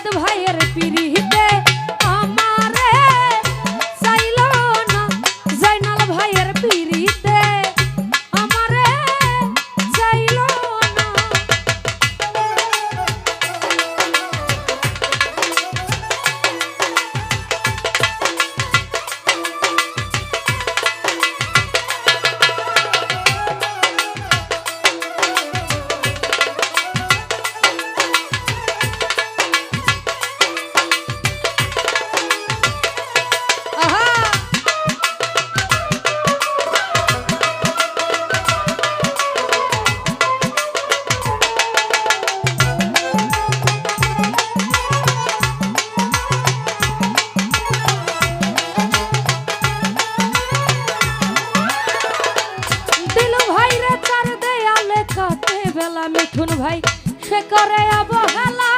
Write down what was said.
চাঁদ ভাইয়ের পিড়ি চার দেয়ালে কাটে বেলা মিঠুন ভাই। সে করে অবহেলা